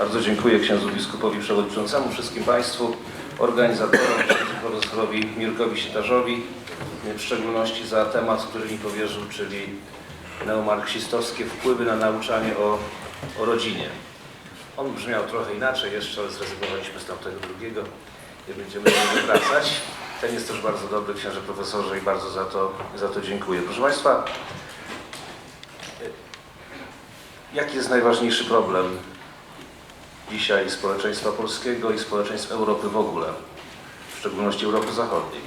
Bardzo dziękuję księdzu biskupowi przewodniczącemu, wszystkim Państwu, organizatorom, profesorowi Mirkowi Sitarzowi, w szczególności za temat, który mi powierzył, czyli neomarksistowskie wpływy na nauczanie o, o rodzinie. On brzmiał trochę inaczej jeszcze, ale zrezygnowaliśmy z tamtego drugiego. Nie będziemy do niego wracać. Ten jest też bardzo dobry, księże profesorze, i bardzo za to, za to dziękuję. Proszę Państwa, jaki jest najważniejszy problem dzisiaj społeczeństwa polskiego i społeczeństw Europy w ogóle, w szczególności Europy Zachodniej?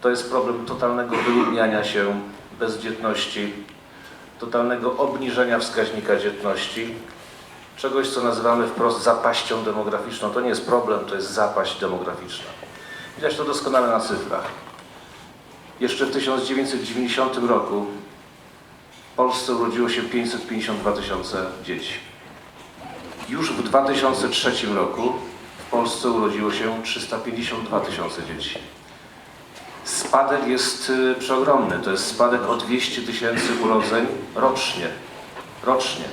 To jest problem totalnego wyludniania się, bezdzietności, totalnego obniżenia wskaźnika dzietności, czegoś, co nazywamy wprost zapaścią demograficzną. To nie jest problem, to jest zapaść demograficzna. Widać to doskonale na cyfrach. Jeszcze w 1990 roku w Polsce urodziło się 552 tysiące dzieci. Już w 2003 roku w Polsce urodziło się 352 tysiące dzieci. Spadek jest y, przeogromny. To jest spadek o 200 tysięcy urodzeń rocznie. Rocznie.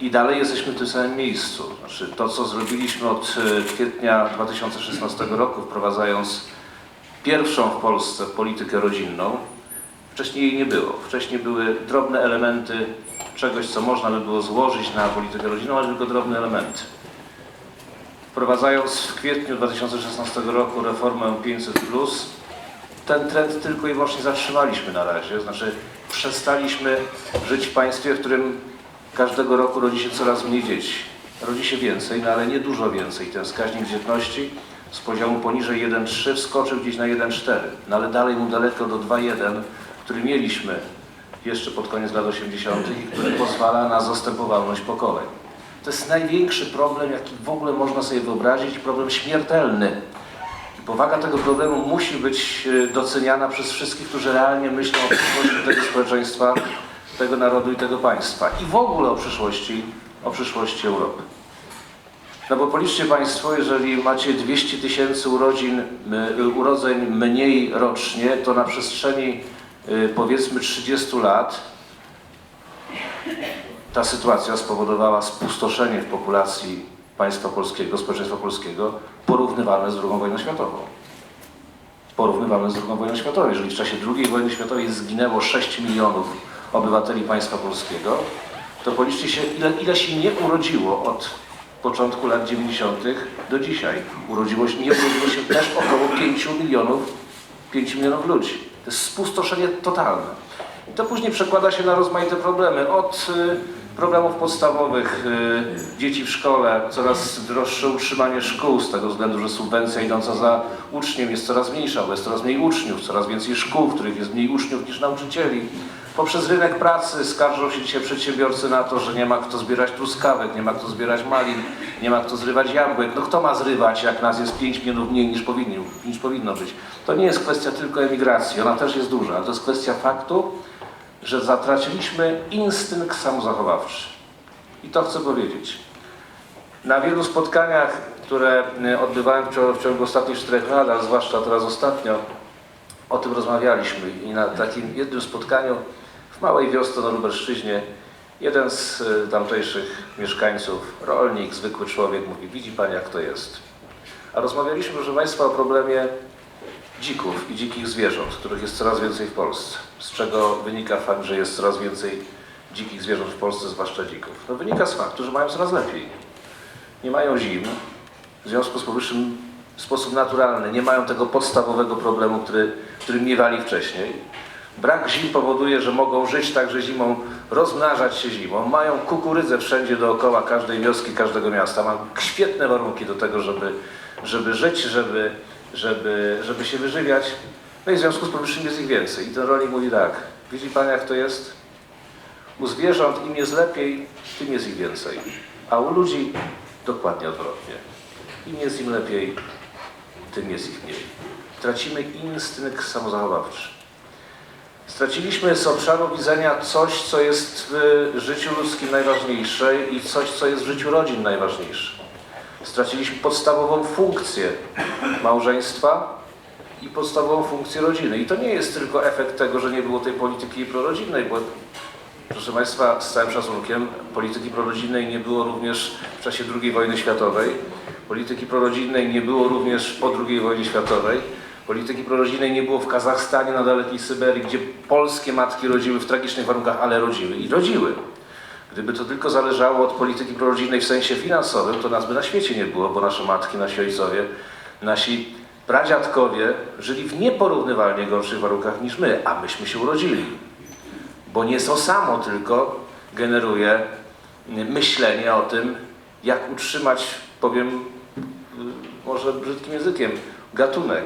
I dalej jesteśmy w tym samym miejscu. Znaczy, to, co zrobiliśmy od y, kwietnia 2016 roku, wprowadzając pierwszą w Polsce politykę rodzinną, wcześniej jej nie było. Wcześniej były drobne elementy czegoś, co można by było złożyć na politykę rodzinną, ale tylko drobne elementy. Wprowadzając w kwietniu 2016 roku reformę 500, ten trend tylko i wyłącznie zatrzymaliśmy na razie. Znaczy, przestaliśmy żyć w państwie, w którym każdego roku rodzi się coraz mniej dzieci. Rodzi się więcej, no ale nie dużo więcej. Ten wskaźnik dzietności z poziomu poniżej 1,3 wskoczył gdzieś na 1,4. No ale dalej mu daleko do 2,1, który mieliśmy jeszcze pod koniec lat 80. i który pozwala na zastępowalność pokoleń. To jest największy problem, jaki w ogóle można sobie wyobrazić, problem śmiertelny. I powaga tego problemu musi być e, doceniana przez wszystkich, którzy realnie myślą o przyszłości tego społeczeństwa, tego narodu i tego państwa. I w ogóle o przyszłości, o przyszłości Europy. No bo policzcie Państwo, jeżeli macie 200 tysięcy urodzin, urodzeń mniej rocznie, to na przestrzeni powiedzmy 30 lat ta sytuacja spowodowała spustoszenie w populacji państwa polskiego, społeczeństwa polskiego, porównywalne z II wojną światową. Porównywalne z II wojną światową. Jeżeli w czasie II wojny światowej zginęło 6 milionów obywateli państwa polskiego, to policzcie się, ile, ile się nie urodziło od początku lat 90. do dzisiaj. Urodziło się, nie urodziło się też około 5 milionów, 5 milionów ludzi. To jest spustoszenie totalne. I to później przekłada się na rozmaite problemy. Od y, problemów podstawowych, y, dzieci w szkole, coraz droższe utrzymanie szkół z tego względu, że subwencja idąca za uczniem jest coraz mniejsza, bo jest coraz mniej uczniów, coraz więcej szkół, w których jest mniej uczniów niż nauczycieli. Poprzez rynek pracy skarżą się dzisiaj przedsiębiorcy na to, że nie ma kto zbierać truskawek, nie ma kto zbierać malin, nie ma kto zrywać jabłek. No kto ma zrywać, jak nas jest 5 milionów mniej niż, powinni, niż powinno być? To nie jest kwestia tylko emigracji, ona też jest duża, ale to jest kwestia faktu, że zatraciliśmy instynkt samozachowawczy. I to chcę powiedzieć. Na wielu spotkaniach, które y, odbywałem w ciągu- ostatnich czterech lat, a zwłaszcza teraz ostatnio, o tym rozmawialiśmy. I na takim jednym spotkaniu w małej wiosce na Lubelszczyźnie jeden z y, tamtejszych mieszkańców, rolnik, zwykły człowiek, mówi, widzi Pan jak to jest. A rozmawialiśmy, proszę Państwa, o problemie dzików i dzikich zwierząt, których jest coraz więcej w Polsce. Z czego wynika fakt, że jest coraz więcej dzikich zwierząt w Polsce, zwłaszcza dzików? No wynika z faktu, że mają coraz lepiej. Nie mają zim, w związku z powyższym w sposób naturalny nie mają tego podstawowego problemu, który, który miewali wcześniej. Brak zim powoduje, że mogą żyć także zimą, rozmnażać się zimą. Mają kukurydzę wszędzie dookoła każdej wioski, każdego miasta. Mają świetne warunki do tego, żeby, żeby żyć, żeby, żeby, żeby się wyżywiać. No i w związku z powyższym jest ich więcej. I ten rolnik mówi tak, widzi Pan jak to jest? U zwierząt im jest lepiej, tym jest ich więcej. A u ludzi dokładnie odwrotnie. Im jest im lepiej, tym jest ich mniej. Tracimy instynkt samozachowawczy. Straciliśmy z obszaru widzenia coś, co jest w życiu ludzkim najważniejsze i coś, co jest w życiu rodzin najważniejsze. Straciliśmy podstawową funkcję małżeństwa i podstawową funkcję rodziny. I to nie jest tylko efekt tego, że nie było tej polityki prorodzinnej, bo proszę Państwa, z całym szacunkiem, polityki prorodzinnej nie było również w czasie II wojny światowej. Polityki prorodzinnej nie było również po II wojnie światowej. Polityki prorodzinnej nie było w Kazachstanie, na dalekiej Syberii, gdzie polskie matki rodziły w tragicznych warunkach, ale rodziły i rodziły. Gdyby to tylko zależało od polityki prorodzinnej w sensie finansowym, to nas by na świecie nie było, bo nasze matki, nasi ojcowie, nasi pradziadkowie żyli w nieporównywalnie gorszych warunkach niż my, a myśmy się urodzili. Bo nie to samo tylko generuje myślenie o tym, jak utrzymać, powiem y, może brzydkim językiem, gatunek,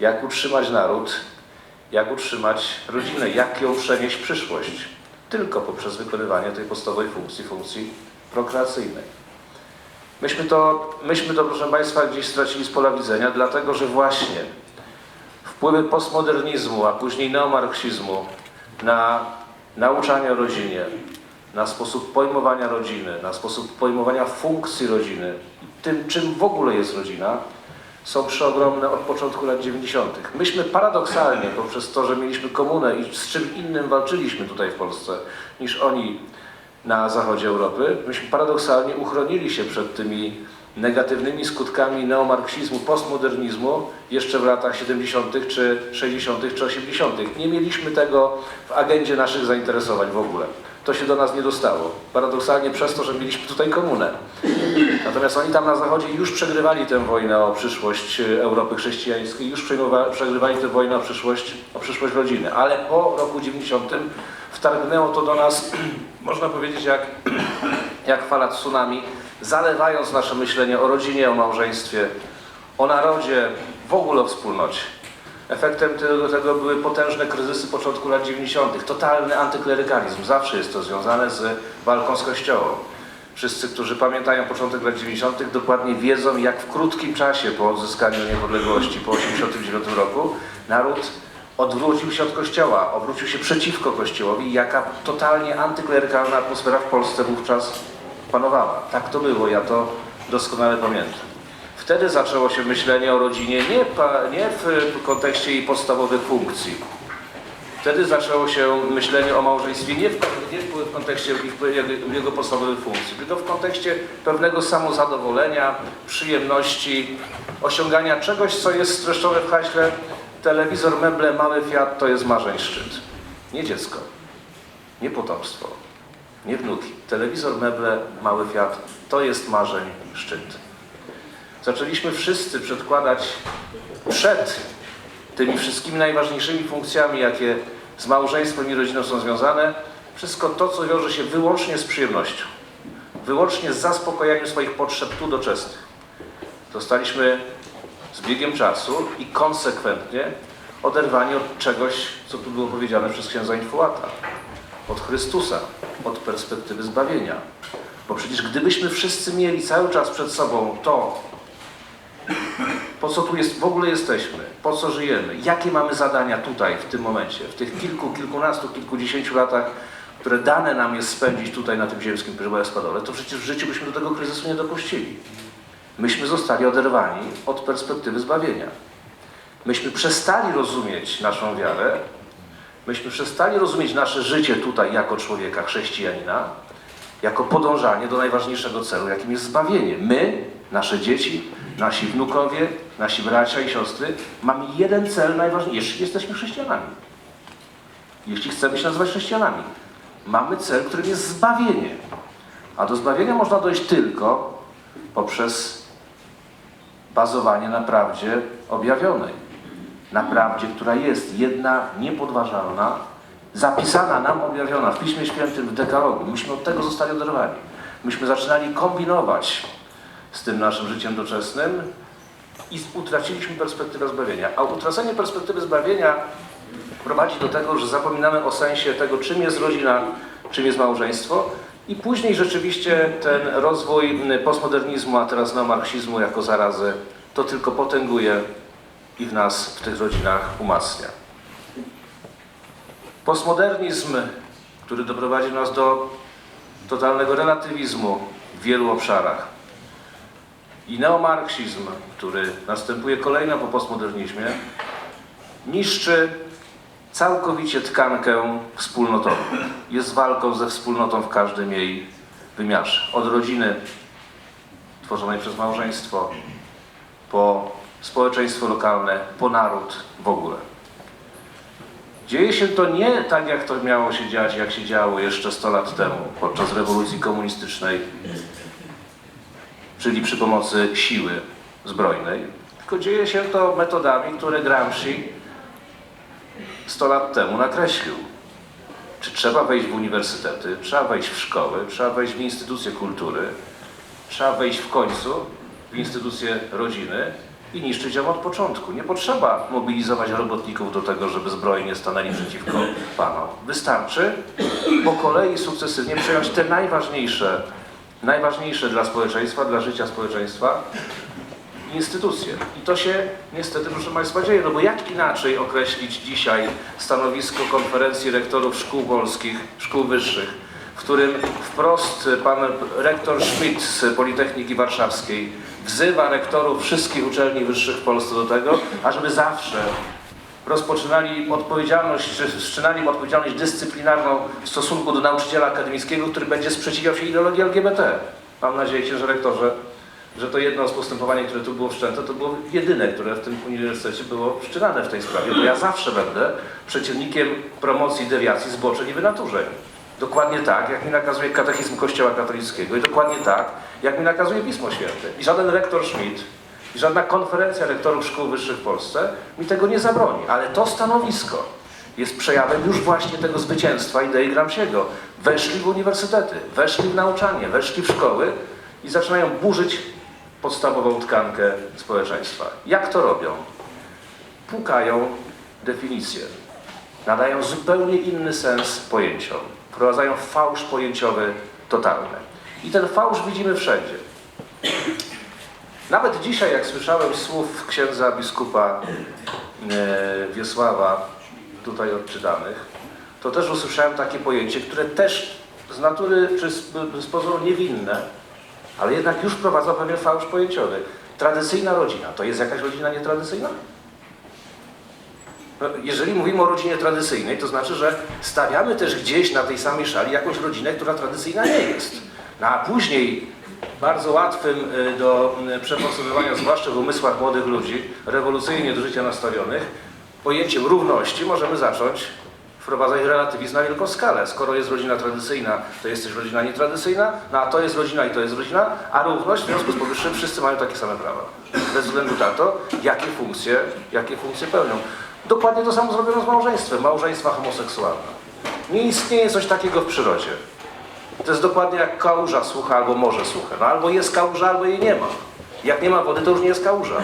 jak utrzymać naród, jak utrzymać rodzinę, jak ją przenieść w przyszłość. Tylko poprzez wykonywanie tej podstawowej funkcji, funkcji prokreacyjnej. Myśmy to, myśmy to, proszę Państwa, gdzieś stracili z pola widzenia, dlatego że właśnie wpływy postmodernizmu, a później neomarksizmu na nauczanie o rodzinie, na sposób pojmowania rodziny, na sposób pojmowania funkcji rodziny, tym czym w ogóle jest rodzina, są przeogromne od początku lat 90. Myśmy paradoksalnie, poprzez to, że mieliśmy komunę i z czym innym walczyliśmy tutaj w Polsce niż oni na zachodzie Europy, myśmy paradoksalnie uchronili się przed tymi negatywnymi skutkami neomarksizmu, postmodernizmu jeszcze w latach 70., czy 60., czy 80. Nie mieliśmy tego w agendzie naszych zainteresowań w ogóle. To się do nas nie dostało. Paradoksalnie przez to, że mieliśmy tutaj komunę. Natomiast oni tam na zachodzie już przegrywali tę wojnę o przyszłość Europy chrześcijańskiej, już przegrywali tę wojnę o przyszłość, o przyszłość rodziny. Ale po roku 90 wtargnęło to do nas, można powiedzieć, jak, jak fala tsunami, zalewając nasze myślenie o rodzinie, o małżeństwie, o narodzie, w ogóle o wspólnocie. Efektem tego, tego były potężne kryzysy początku lat 90., totalny antyklerykalizm. Zawsze jest to związane z walką z Kościołem. Wszyscy, którzy pamiętają początek lat 90., dokładnie wiedzą, jak w krótkim czasie po odzyskaniu niepodległości, po 1989 roku, naród odwrócił się od Kościoła, obrócił się przeciwko Kościołowi, jaka totalnie antyklerykalna atmosfera w Polsce wówczas Tak to było, ja to doskonale pamiętam. Wtedy zaczęło się myślenie o rodzinie nie, nie w kontekście jej podstawowych funkcji. Wtedy zaczęło się myślenie o małżeństwie nie w, nie w kontekście jego podstawowych funkcji, tylko w kontekście pewnego samozadowolenia, przyjemności, osiągania czegoś, co jest streszczone w haśle telewizor, meble, mały Fiat to jest marzeń szczyt. Nie dziecko, nie potomstwo, nie wnuki. Telewizor, meble, mały Fiat to jest marzeń szczyt. Zaczęliśmy wszyscy przedkładać przed tymi wszystkimi najważniejszymi funkcjami, jakie z małżeństwem i rodziną są związane, wszystko to, co wiąże się wyłącznie z przyjemnością, wyłącznie z zaspokojaniem swoich potrzeb tu doczesnych. Zostaliśmy z biegiem czasu i konsekwentnie oderwani od czegoś, co tu było powiedziane przez księdza Infuata, od Chrystusa, od perspektywy zbawienia. Bo przecież gdybyśmy wszyscy mieli cały czas przed sobą to, po co tu jest, w ogóle jesteśmy, po co żyjemy, jakie mamy zadania tutaj, w tym momencie, w tych kilku, kilkunastu, kilkudziesięciu latach, które dane nam jest spędzić tutaj na tym ziemskim spadole, to przecież w życiu byśmy do tego kryzysu nie dopuścili. Myśmy zostali oderwani od perspektywy zbawienia. Myśmy przestali rozumieć naszą wiarę, myśmy przestali rozumieć nasze życie tutaj jako człowieka, chrześcijanina, jako podążanie do najważniejszego celu, jakim jest zbawienie. My, nasze dzieci, nasi wnukowie, nasi bracia i siostry, mamy jeden cel najważniejszy, jeśli jesteśmy chrześcijanami. Jeśli chcemy się nazywać chrześcijanami. Mamy cel, którym jest zbawienie. A do zbawienia można dojść tylko poprzez bazowanie na prawdzie objawionej. Na prawdzie, która jest jedna, niepodważalna, zapisana nam, objawiona w Piśmie Świętym, w Dekalogu. Myśmy od tego zostali oderwani. Myśmy zaczynali kombinować z tym naszym życiem doczesnym i utraciliśmy perspektywę zbawienia. A utracenie perspektywy zbawienia prowadzi do tego, że zapominamy o sensie tego, czym jest rodzina, czym jest małżeństwo i później rzeczywiście ten rozwój postmodernizmu, a teraz neomarksizmu jako zarazy, to tylko potęguje i w nas, w tych rodzinach umacnia. Postmodernizm, który doprowadził nas do totalnego relatywizmu w wielu obszarach i neomarksizm, który następuje kolejno po postmodernizmie, niszczy całkowicie tkankę wspólnotową. Jest walką ze wspólnotą w każdym jej wymiarze. Od rodziny tworzonej przez małżeństwo, po społeczeństwo lokalne, po naród w ogóle. Dzieje się to nie tak, jak to miało się dziać, jak się działo jeszcze 100 lat temu, podczas rewolucji komunistycznej, czyli przy pomocy siły zbrojnej, tylko dzieje się to metodami, które Gramsci 100 lat temu nakreślił. Czy trzeba wejść w uniwersytety, trzeba wejść w szkoły, trzeba wejść w instytucje kultury, trzeba wejść w końcu w instytucje rodziny i niszczyć ją od początku. Nie potrzeba mobilizować robotników do tego, żeby zbrojnie stanęli przeciwko panom. Wystarczy po kolei sukcesywnie przejąć te najważniejsze, najważniejsze dla społeczeństwa, dla życia społeczeństwa instytucje. I to się niestety, proszę Państwa, dzieje. No bo jak inaczej określić dzisiaj stanowisko konferencji rektorów szkół polskich, szkół wyższych, w którym wprost pan rektor Schmidt z Politechniki Warszawskiej wzywa rektorów wszystkich uczelni wyższych w Polsce do tego, ażeby zawsze rozpoczynali odpowiedzialność, czy wszczynali odpowiedzialność dyscyplinarną w stosunku do nauczyciela akademickiego, który będzie sprzeciwiał się ideologii LGBT. Mam nadzieję, księże rektorze, że to jedno z postępowań, które tu było wszczęte, to było jedyne, które w tym uniwersytecie było wszczynane w tej sprawie, bo ja zawsze będę przeciwnikiem promocji dewiacji, zboczeń i wynaturzeń. Dokładnie tak, jak mi nakazuje katechizm Kościoła katolickiego i dokładnie tak, jak mi nakazuje Pismo Święte. I żaden rektor Schmidt, i żadna konferencja rektorów szkół wyższych w Polsce mi tego nie zabroni. Ale to stanowisko jest przejawem już właśnie tego zwycięstwa idei Gramsciego. Weszli w uniwersytety, weszli w nauczanie, weszli w szkoły i zaczynają burzyć podstawową tkankę społeczeństwa. Jak to robią? Pukają definicje. Nadają zupełnie inny sens pojęciom. Wprowadzają fałsz pojęciowy totalny. I ten fałsz widzimy wszędzie. Nawet dzisiaj, jak słyszałem słów księdza biskupa e, Wiesława, tutaj odczytanych, to też usłyszałem takie pojęcie, które też z natury czy z, z pozoru niewinne, ale jednak już wprowadza pewien fałsz pojęciowy. Tradycyjna rodzina, to jest jakaś rodzina nietradycyjna? Jeżeli mówimy o rodzinie tradycyjnej, to znaczy, że stawiamy też gdzieś na tej samej szali jakąś rodzinę, która tradycyjna nie jest. No, a później bardzo łatwym y, do y, przeforsowywania, zwłaszcza w umysłach młodych ludzi, rewolucyjnie do życia nastawionych, pojęciem równości możemy zacząć wprowadzać relatywizm na wielką skalę. Skoro jest rodzina tradycyjna, to jest też rodzina nietradycyjna, no a to jest rodzina i to jest rodzina, a równość w związku z powyższym wszyscy mają takie same prawa. Bez względu na to, jakie funkcje, jakie funkcje pełnią. Dokładnie to samo zrobiono z małżeństwem. Małżeństwa homoseksualne. Nie istnieje coś takiego w przyrodzie. To jest dokładnie jak kałuża sucha albo morze suche. No albo jest kałuża, albo jej nie ma. Jak nie ma wody, to już nie jest kałuża.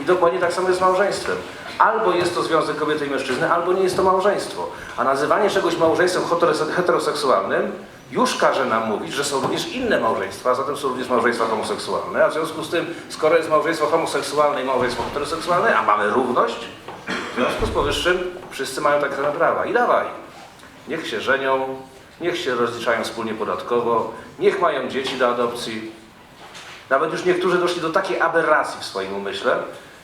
I dokładnie tak samo jest z małżeństwem. Albo jest to związek kobiety i mężczyzny, albo nie jest to małżeństwo. A nazywanie czegoś małżeństwem heterose- heteroseksualnym już każe nam mówić, że są również inne małżeństwa, a zatem są również małżeństwa homoseksualne. A w związku z tym, skoro jest małżeństwo homoseksualne i małżeństwo heteroseksualne, a mamy równość, w związku z powyższym wszyscy mają takie same prawa. I dawaj. Niech się żenią, niech się rozliczają wspólnie podatkowo, niech mają dzieci do adopcji. Nawet już niektórzy doszli do takiej aberracji w swoim umyśle,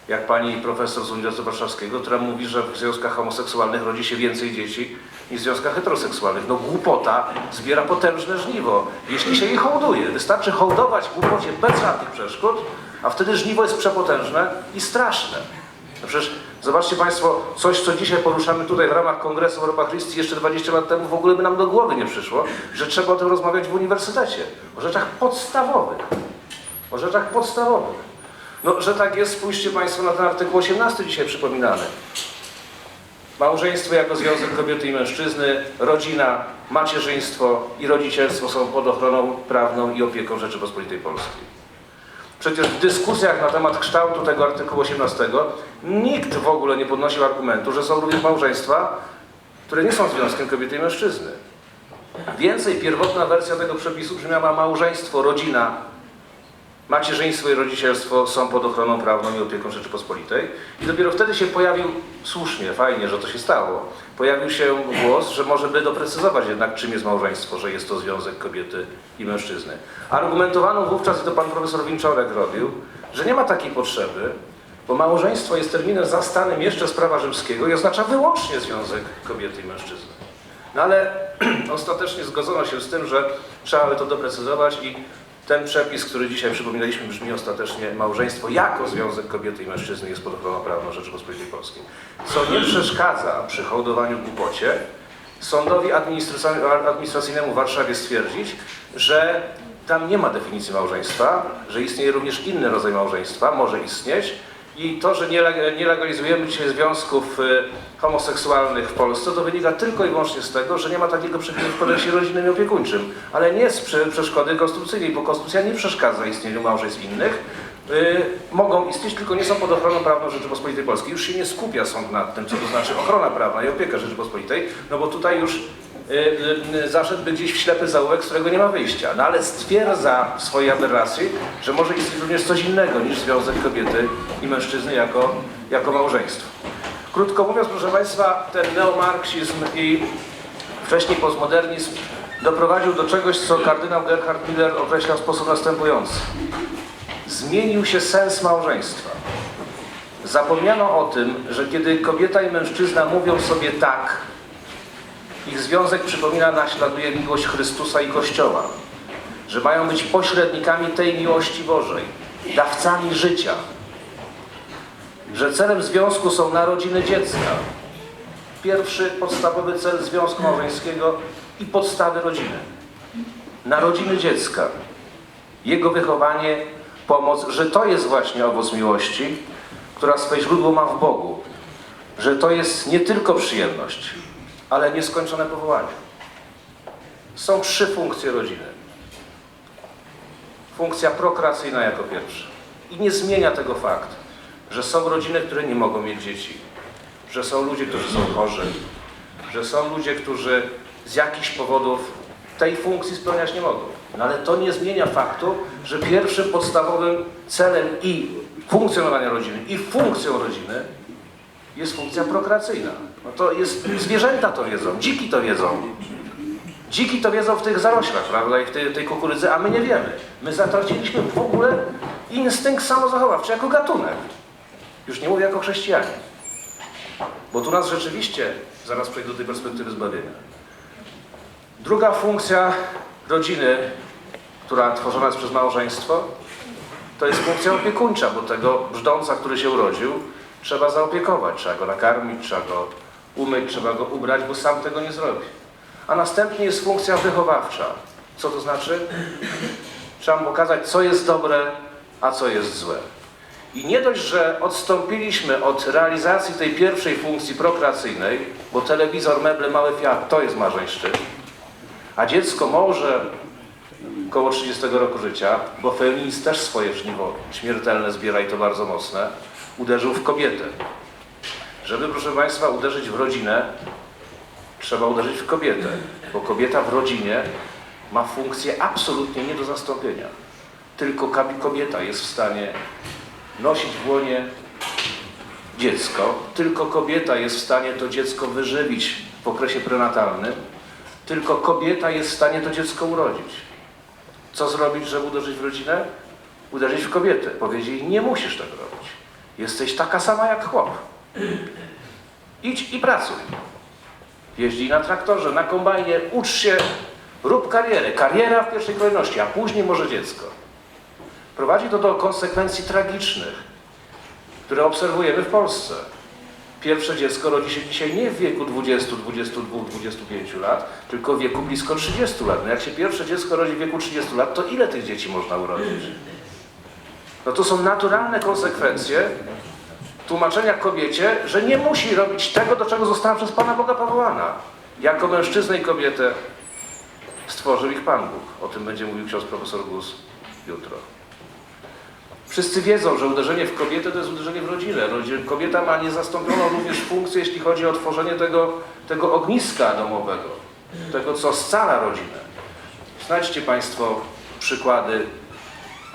jak pani profesor z Uniwersytetu Warszawskiego, która mówi, że w związkach homoseksualnych rodzi się więcej dzieci niż w związkach heteroseksualnych. No głupota zbiera potężne żniwo, jeśli się jej hołduje. Wystarczy hołdować głupocie bez żadnych przeszkód, a wtedy żniwo jest przepotężne i straszne. No przecież zobaczcie Państwo, coś co dzisiaj poruszamy tutaj w ramach Kongresu Europa Christi jeszcze 20 lat temu w ogóle by nam do głowy nie przyszło, że trzeba o tym rozmawiać w uniwersytecie. O rzeczach podstawowych. O rzeczach podstawowych. No, że tak jest, spójrzcie Państwo na ten artykuł 18 dzisiaj przypominany. Małżeństwo jako związek kobiety i mężczyzny, rodzina, macierzyństwo i rodzicielstwo są pod ochroną prawną i opieką Rzeczypospolitej Polskiej. Przecież w dyskusjach na temat kształtu tego artykułu 18 nikt w ogóle nie podnosił argumentu, że są również małżeństwa, które nie są związkiem kobiety i mężczyzny. Więcej, pierwotna wersja tego przepisu brzmiała małżeństwo, rodzina, macierzyństwo i rodzicielstwo są pod ochroną prawną i opieką Rzeczypospolitej. I dopiero wtedy się pojawił, słusznie, fajnie, że to się stało, pojawił się głos, że może by doprecyzować jednak, czym jest małżeństwo, że jest to związek kobiety i mężczyzny. Argumentowano wówczas, i to pan profesor Winczorek robił, że nie ma takiej potrzeby, Bo małżeństwo jest terminem zastanym jeszcze z prawa rzymskiego i oznacza wyłącznie związek kobiety i mężczyzny. No ale ostatecznie zgodzono się z tym, że trzeba by to doprecyzować i ten przepis, który dzisiaj przypominaliśmy, brzmi ostatecznie małżeństwo jako związek kobiety i mężczyzny jest pod ochroną prawną Rzeczypospolitej Polskiej. Co nie przeszkadza przy hołdowaniu głupocie sądowi administracyjnemu- w Warszawie stwierdzić, że tam nie ma definicji małżeństwa, że istnieje również inny rodzaj małżeństwa, może istnieć i to, że nie legalizujemy dzisiaj związków y, homoseksualnych w Polsce, to wynika tylko i wyłącznie z tego, że nie ma takiego przepisu w kodeksie rodzinnym i opiekuńczym, ale nie z prze- przeszkody konstytucyjnej, bo konstytucja nie przeszkadza istnieniu małżeństw innych. Y, mogą istnieć, tylko nie są pod ochroną prawną Rzeczypospolitej Polskiej. Już się nie skupia sąd nad tym, co to znaczy ochrona prawna i opieka Rzeczypospolitej, no bo tutaj już y, y, zaszedłby gdzieś w ślepy zaułek, z którego nie ma wyjścia. No ale stwierdza w swojej aberracji, że może istnieć również coś innego niż związek kobiety i mężczyzny jako, jako małżeństwo. Krótko mówiąc, proszę Państwa, ten neomarksizm i wcześniej postmodernizm doprowadził do czegoś, co kardynał Gerhard Miller określa w sposób następujący. Zmienił się sens małżeństwa. Zapomniano o tym, że kiedy kobieta i mężczyzna mówią sobie tak, ich związek przypomina, naśladuje miłość Chrystusa i Kościoła, że mają być pośrednikami tej miłości Bożej, dawcami życia, że celem związku są narodziny dziecka. Pierwszy podstawowy cel związku małżeńskiego i podstawy rodziny. Narodziny dziecka, jego wychowanie, pomoc, że to jest właśnie owoc miłości, która swe źródło ma w Bogu, że to jest nie tylko przyjemność, ale nieskończone powołanie. Są trzy funkcje rodziny. Funkcja prokreacyjna jako pierwsza. I nie zmienia tego fakt, że są rodziny, które nie mogą mieć dzieci, że są ludzie, którzy są chorzy, że są ludzie, którzy z jakichś powodów tej funkcji spełniać nie mogą. No ale to nie zmienia faktu, że pierwszym podstawowym celem i funkcjonowania rodziny, i funkcją rodziny jest funkcja prokreacyjna. No to jest, zwierzęta to wiedzą, dziki to wiedzą. Dziki to wiedzą w tych zaroślach, prawda, i w tej, tej kukurydzy, a my nie wiemy. My zatraciliśmy w ogóle instynkt samozachowawczy jako gatunek. Już nie mówię jako chrześcijanie. Bo tu nas rzeczywiście, zaraz przejdę do tej perspektywy zbawienia. Druga funkcja rodziny, która tworzona jest przez małżeństwo, to jest funkcja opiekuńcza, bo tego brzdąca, który się urodził, trzeba zaopiekować, trzeba go nakarmić, trzeba go umyć, trzeba go ubrać, bo sam tego nie zrobi. A następnie jest funkcja wychowawcza. Co to znaczy? Trzeba mu pokazać, co jest dobre, a co jest złe. I nie dość, że odstąpiliśmy od realizacji tej pierwszej funkcji prokreacyjnej, bo telewizor, meble, mały Fiat to jest marzeń szczyt, a dziecko może koło 30 roku życia, bo feminizm też swoje żniwo śmiertelne zbiera i to bardzo mocne, uderzył w kobietę. Żeby, proszę Państwa, uderzyć w rodzinę, trzeba uderzyć w kobietę, bo kobieta w rodzinie ma funkcję absolutnie nie do zastąpienia. Tylko kobieta jest w stanie nosić w łonie dziecko, tylko kobieta jest w stanie to dziecko wyżywić w okresie prenatalnym, tylko kobieta jest w stanie to dziecko urodzić. Co zrobić, żeby uderzyć w rodzinę? Uderzyć w kobietę. Powiedzieć jej, nie musisz tego robić. Jesteś taka sama jak chłop. Idź i pracuj. Jeździ na traktorze, na kombajnie, ucz się, rób karierę. Kariera w pierwszej kolejności, a później może dziecko. Prowadzi to do konsekwencji tragicznych, które obserwujemy w Polsce. Pierwsze dziecko rodzi się dzisiaj nie w wieku 20, 22, 25 lat, tylko w wieku blisko 30 lat. No jak się pierwsze dziecko rodzi w wieku 30 lat, to ile tych dzieci można urodzić? No to są naturalne konsekwencje tłumaczenia kobiecie, że nie musi robić tego, do czego została przez Pana Boga powołana. Jako mężczyznę i kobietę stworzył ich Pan Bóg. O tym będzie mówił ksiądz profesor Gus jutro. Wszyscy wiedzą, że uderzenie w kobietę to jest uderzenie w rodzinę. Rodzi- Kobieta ma niezastąpioną również funkcję, jeśli chodzi o tworzenie tego, tego ogniska domowego, tego, co scala rodzinę. Znajdźcie Państwo przykłady,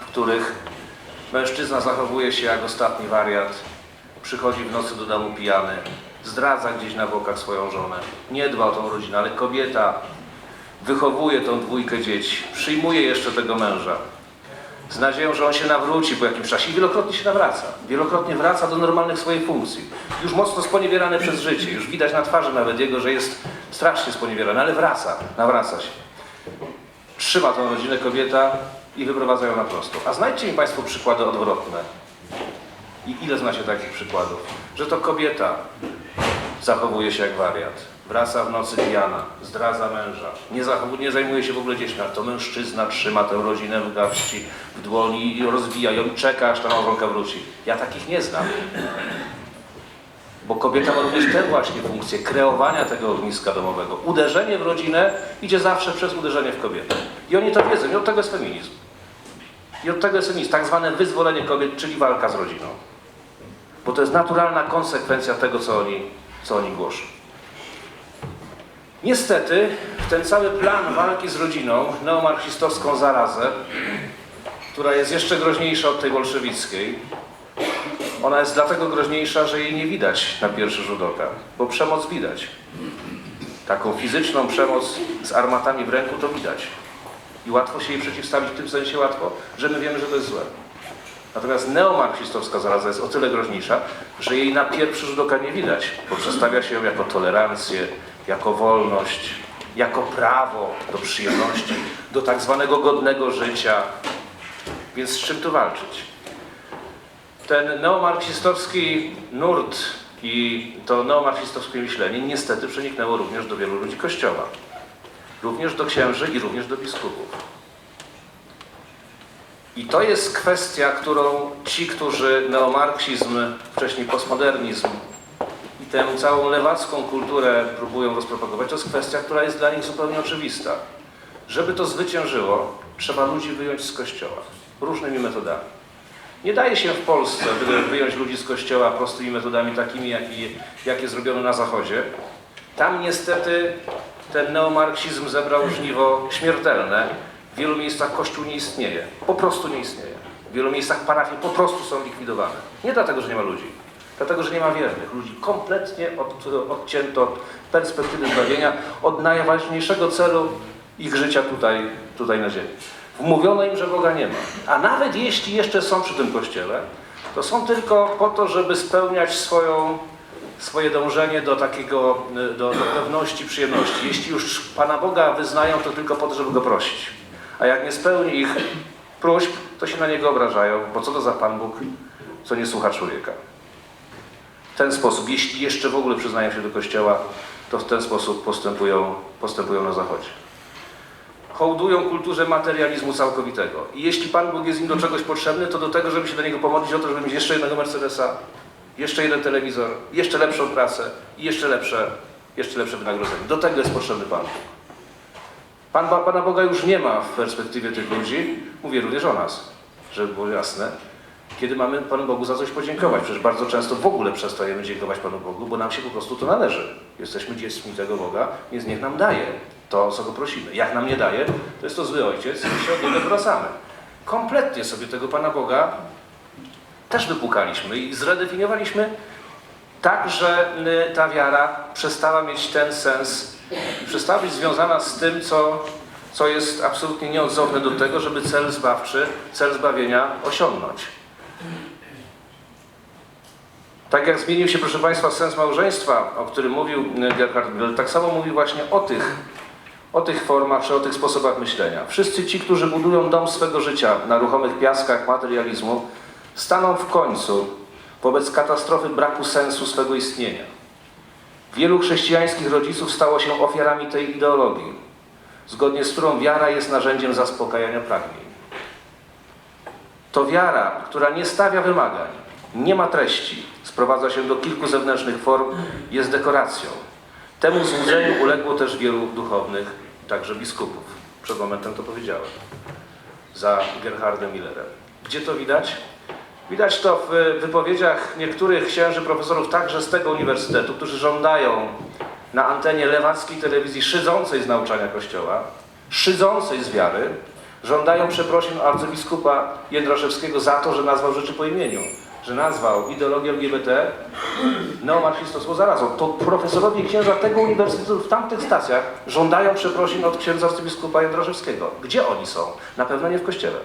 w których mężczyzna zachowuje się jak ostatni wariat, przychodzi w nocy do domu pijany, zdradza gdzieś na bokach swoją żonę, nie dba o tą rodzinę, ale kobieta wychowuje tą dwójkę dzieci, przyjmuje jeszcze tego męża. Z nadzieją, że on się nawróci po jakimś czasie i wielokrotnie się nawraca. Wielokrotnie wraca do normalnych swoich funkcji. Już mocno sponiewierany przez życie, już widać na twarzy nawet jego, że jest strasznie sponiewierany, ale wraca, nawraca się. Trzyma tą rodzinę kobieta i wyprowadza ją na prosto. A znajdźcie mi Państwo przykłady odwrotne. I ile znacie takich przykładów? Że to kobieta zachowuje się jak wariat. Wraca w nocy pijana, zdradza męża, nie, nie zajmuje się w ogóle dziećmi, a to mężczyzna trzyma tę rodzinę w garści, w dłoni i rozwija ją czeka, aż ta małżonka wróci. Ja takich nie znam. Bo kobieta ma również tę właśnie funkcję kreowania tego ogniska domowego. Uderzenie w rodzinę idzie zawsze przez uderzenie w kobietę. I oni to wiedzą i od tego jest feminizm. I od tego jest feminizm, tak zwane wyzwolenie kobiet, czyli walka z rodziną. Bo to jest naturalna konsekwencja tego, co oni, co oni głoszą. Niestety, ten cały plan walki z rodziną, neomarksistowską zarazę, która jest jeszcze groźniejsza od tej bolszewickiej, ona jest dlatego groźniejsza, że jej nie widać na pierwszy rzut oka, bo przemoc widać. Taką fizyczną przemoc z armatami w ręku to widać. I łatwo się jej przeciwstawić w tym sensie łatwo, że my wiemy, że to jest złe. Natomiast neomarksistowska zaraza jest o tyle groźniejsza, że jej na pierwszy rzut oka nie widać, bo przedstawia się ją jako tolerancję, jako wolność, jako prawo do przyjemności, do tak zwanego godnego życia. Więc z czym tu walczyć? Ten neomarksistowski nurt i to neomarksistowskie myślenie niestety przeniknęło również do wielu ludzi Kościoła. Również do księży i również do biskupów. I to jest kwestia, którą ci, którzy neomarksizm, wcześniej postmodernizm tę całą lewacką kulturę próbują rozpropagować, to jest kwestia, która jest dla nich zupełnie oczywista. Żeby to zwyciężyło, trzeba ludzi wyjąć z kościoła różnymi metodami. Nie daje się w Polsce wy- wyjąć ludzi z kościoła prostymi metodami takimi, jakie, jakie zrobiono na Zachodzie. Tam niestety ten neomarksizm zebrał żniwo śmiertelne. W wielu miejscach kościół nie istnieje. Po prostu nie istnieje. W wielu miejscach parafie po prostu są likwidowane. Nie dlatego, że nie ma ludzi. Dlatego, że nie ma wiernych. Ludzi kompletnie od, odcięto od perspektywy zbawienia, od najważniejszego celu ich życia tutaj, tutaj na ziemi. Wmówiono im, że Boga nie ma. A nawet jeśli jeszcze są przy tym kościele, to są tylko po to, żeby spełniać swoją, swoje dążenie do takiego, do, do pewności, przyjemności. Jeśli już Pana Boga wyznają, to tylko po to, żeby Go prosić. A jak nie spełni ich próśb, to się na Niego obrażają, bo co to za Pan Bóg, co nie słucha człowieka. W ten sposób, jeśli jeszcze w ogóle przyznają się do Kościoła, to w ten sposób postępują, postępują na Zachodzie hołdują kulturze materializmu całkowitego. I jeśli Pan Bóg jest im do czegoś potrzebny, to do tego, żeby się do Niego pomodlić o to, żeby mieć jeszcze jednego Mercedesa, jeszcze jeden telewizor, jeszcze lepszą pracę i jeszcze lepsze, jeszcze lepsze wynagrodzenie. Do tego jest potrzebny Pan Bóg. Pan, Pana Boga już nie ma w perspektywie tych ludzi. Mówię również o nas, żeby było jasne. Kiedy mamy Panu Bogu za coś podziękować. Przecież bardzo często w ogóle przestajemy dziękować Panu Bogu, bo nam się po prostu to należy. Jesteśmy dziećmi tego Boga, więc niech nam daje to, co Go prosimy. Jak nam nie daje, to jest to zły ojciec i się od Niego wracamy. Kompletnie sobie tego Pana Boga też wypukaliśmy i zredefiniowaliśmy tak, że y, ta wiara przestała mieć ten sens i przestała być związana z tym, co, co jest absolutnie nieodzowne do tego, żeby cel zbawczy, cel zbawienia osiągnąć. Tak jak zmienił się, proszę Państwa, sens małżeństwa, o którym mówił y, Gerhard Müller, tak samo mówi właśnie o tych, o tych formach czy o tych sposobach myślenia. Wszyscy ci, którzy budują dom swego życia na ruchomych piaskach materializmu, staną w końcu wobec katastrofy braku sensu swego istnienia. Wielu chrześcijańskich rodziców stało się ofiarami tej ideologii, zgodnie z którą wiara jest narzędziem zaspokajania pragnień. To wiara, która nie stawia wymagań, nie ma treści, sprowadza się do kilku zewnętrznych form, jest dekoracją. Temu złudzeniu uległo też wielu duchownych, także biskupów. Przed momentem to powiedziałem. Za Gerhardem Millerem. Gdzie to widać? Widać to w wypowiedziach niektórych księży profesorów także z tego uniwersytetu, którzy żądają na antenie lewackiej telewizji szydzącej z nauczania Kościoła, szydzącej z wiary, żądają przeprosin arcybiskupa Jędraszewskiego za to, że nazwał rzeczy po imieniu, że nazwał ideologię LGBT neomarksistowską zarazą. To profesorowie księża tego uniwersytetu w tamtych stacjach żądają przeprosin od księdza arcybiskupa Jędraszewskiego. Gdzie oni są? Na pewno nie w Kościele.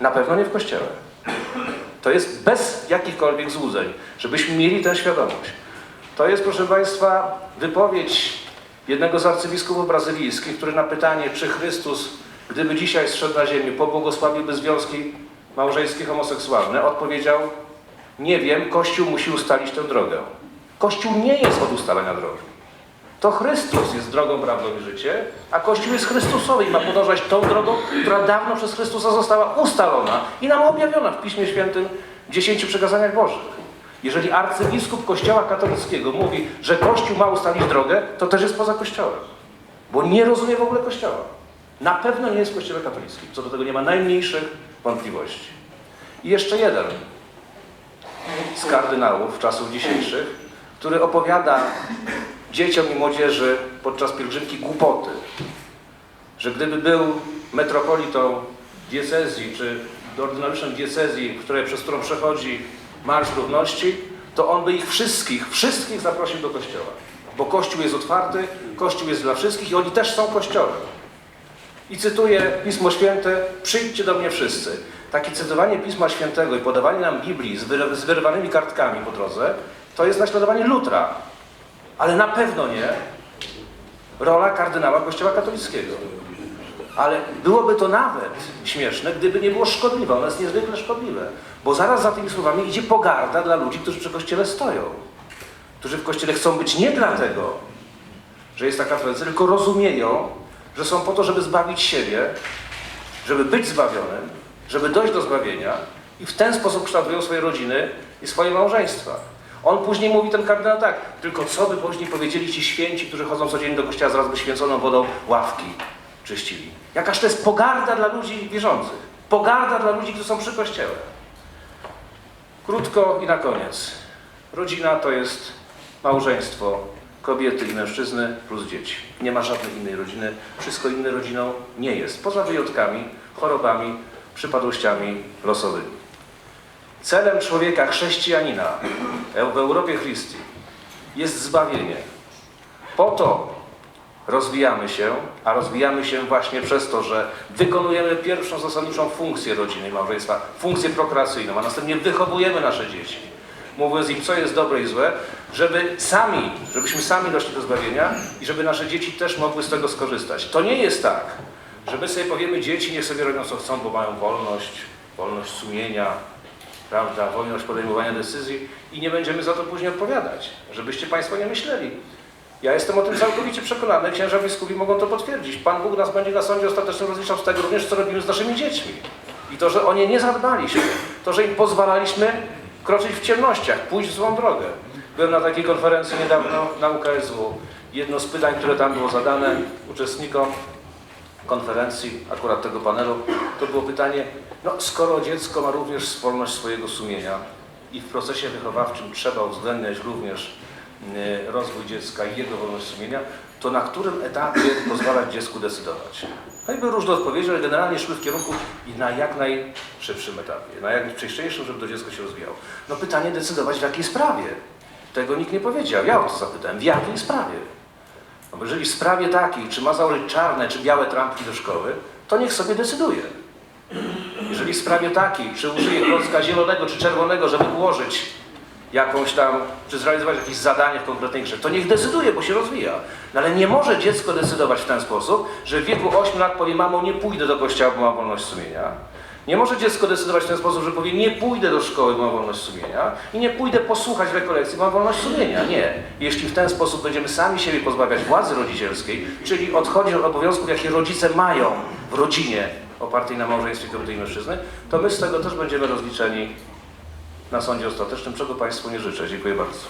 Na pewno nie w Kościele. To jest bez jakichkolwiek złudzeń, żebyśmy mieli tę świadomość. To jest, proszę Państwa, wypowiedź jednego z arcybiskupów brazylijskich, który na pytanie, czy Chrystus, gdyby dzisiaj zszedł na ziemię, pobłogosławiłby związki małżeńskie homoseksualne, odpowiedział, nie wiem, Kościół musi ustalić tę drogę. Kościół nie jest od ustalania drogi. To Chrystus jest drogą, prawdą i życie, a Kościół jest Chrystusowy i ma podążać tą drogą, która dawno przez Chrystusa została ustalona i nam objawiona w Piśmie Świętym w dziesięciu przekazaniach Bożych. Jeżeli arcybiskup Kościoła katolickiego mówi, że Kościół ma ustalić drogę, to też jest poza Kościołem, bo nie rozumie w ogóle Kościoła. Na pewno nie jest w Kościele katolickim, co do tego nie ma najmniejszych wątpliwości. I jeszcze jeden z kardynałów czasów dzisiejszych, który opowiada dzieciom i młodzieży podczas pielgrzymki głupoty, że gdyby był metropolitą diecezji, czy ordynariuszem diecezji, której, przez którą przechodzi Marsz Równości, to on by ich wszystkich, wszystkich zaprosił do kościoła. Bo kościół jest otwarty, kościół jest dla wszystkich i oni też są kościołem. I cytuję Pismo Święte, przyjdźcie do mnie wszyscy. Takie cytowanie Pisma Świętego i podawanie nam Biblii z, wyry- z wyrwanymi kartkami po drodze, to jest naśladowanie Lutra. Ale na pewno nie rola kardynała Kościoła katolickiego. Ale byłoby to nawet śmieszne, gdyby nie było szkodliwe. Ono jest niezwykle szkodliwe. Bo zaraz za tymi słowami idzie pogarda dla ludzi, którzy przy Kościele stoją. Którzy w Kościele chcą być nie dlatego, że jest taka tradycja, tylko rozumieją, że są po to, żeby zbawić siebie, żeby być zbawionym, żeby dojść do zbawienia i w ten sposób kształtują swoje rodziny i swoje małżeństwa. On później mówi, ten kardynał tak, tylko co by później powiedzieli ci święci, którzy chodzą codziennie do kościoła, zaraz by święconą wodą ławki czyścili. Jakaż to jest pogarda dla ludzi wierzących. Pogarda dla ludzi, którzy są przy kościele. Krótko i na koniec. Rodzina to jest małżeństwo kobiety i mężczyzny plus dzieci. Nie ma żadnej innej rodziny. Wszystko inne rodziną nie jest. Poza wyjątkami, chorobami, przypadłościami losowymi. Celem człowieka, chrześcijanina w Europie Christi jest zbawienie. Po to rozwijamy się, a rozwijamy się właśnie przez to, że wykonujemy pierwszą zasadniczą funkcję rodziny i małżeństwa, funkcję prokreacyjną, a następnie wychowujemy nasze dzieci, mówiąc im, co jest dobre i złe, żeby sami, żebyśmy sami doszli do zbawienia i żeby nasze dzieci też mogły z tego skorzystać. To nie jest tak, że my sobie powiemy, dzieci niech sobie robią co chcą, bo mają wolność, wolność sumienia, prawda, wolność podejmowania decyzji i nie będziemy za to później odpowiadać, żebyście Państwo nie myśleli. Ja jestem o tym całkowicie przekonany, księża biskupi mogą to potwierdzić. Pan Bóg nas będzie na sądzie ostatecznym rozliczał z tego również, co robimy z naszymi dziećmi. I to, że o nie nie zadbaliśmy, to, że im pozwalaliśmy kroczyć w ciemnościach, pójść w złą drogę. Byłem na takiej konferencji niedawno na UKSW. Jedno z pytań, które tam było zadane uczestnikom konferencji, akurat tego panelu, to było pytanie, no skoro dziecko ma również wolność swojego sumienia i w procesie wychowawczym trzeba uwzględniać również y, rozwój dziecka i jego wolność sumienia, to na którym etapie pozwalać dziecku decydować? No i były różne odpowiedzi, ale generalnie szły w kierunku i na jak najszybszym etapie, na jak najwcześniejszym, żeby to dziecko się rozwijało. No pytanie decydować w jakiej sprawie? Tego nikt nie powiedział. Ja o to zapytałem. W jakiej sprawie? No bo jeżeli w sprawie takiej, czy ma założyć czarne, czy białe trampki do szkoły, to niech sobie decyduje. Jeżeli w sprawie takiej, czy użyje klocka zielonego, czy czerwonego, żeby ułożyć jakąś tam, czy zrealizować jakieś zadanie w konkretnej grze, to niech decyduje, bo się rozwija. No ale nie może dziecko decydować w ten sposób, że w wieku 8 lat powie, mamo, nie pójdę do kościoła, bo mam wolność sumienia. Nie może dziecko decydować w ten sposób, że powie, nie pójdę do szkoły, mam wolność sumienia i nie pójdę posłuchać rekolekcji, mam wolność sumienia. Nie. Jeśli w ten sposób będziemy sami siebie pozbawiać władzy rodzicielskiej, czyli odchodzić od obowiązków, jakie rodzice mają w rodzinie opartej na małżeństwie kobiety i mężczyzny, to my z tego też będziemy rozliczeni na sądzie ostatecznym, czego Państwu nie życzę. Dziękuję bardzo.